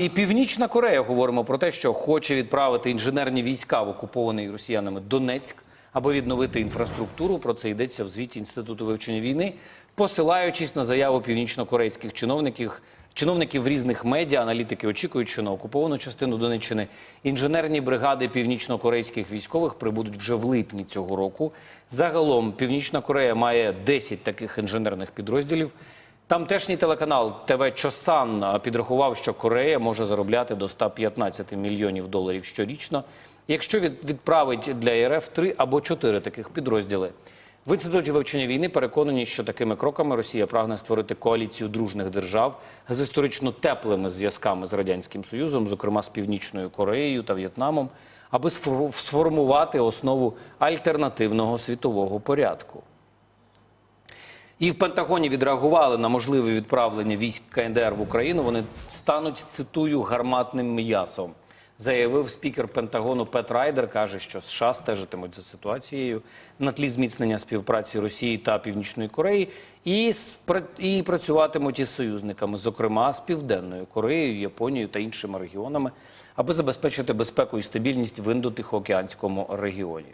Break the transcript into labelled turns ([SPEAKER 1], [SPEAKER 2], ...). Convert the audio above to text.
[SPEAKER 1] І Північна Корея говоримо про те, що хоче відправити інженерні війська в окупований росіянами Донецьк, аби відновити інфраструктуру. Про це йдеться в звіті інституту вивчення війни, посилаючись на заяву північнокорейських чиновників. Чиновників різних медіа, аналітики очікують, що на окуповану частину Донеччини інженерні бригади північнокорейських військових прибудуть вже в липні цього року. Загалом Північна Корея має 10 таких інженерних підрозділів. Тамтешній телеканал ТВ Чосан підрахував, що Корея може заробляти до 115 мільйонів доларів щорічно, якщо відправить для РФ три або чотири таких підрозділи. В інституті вивчення війни переконані, що такими кроками Росія прагне створити коаліцію дружних держав з історично теплими зв'язками з радянським союзом, зокрема з Північною Кореєю та В'єтнамом, аби сфор- сформувати основу альтернативного світового порядку. І в Пентагоні відреагували на можливе відправлення військ КНДР в Україну. Вони стануть, цитую, гарматним м'ясом. Заявив спікер Пентагону Пет Райдер, каже, що США стежитимуть за ситуацією на тлі зміцнення співпраці Росії та Північної Кореї і, і працюватимуть із союзниками, зокрема з Південною Кореєю, Японією та іншими регіонами, аби забезпечити безпеку і стабільність в індотихоокеанському регіоні.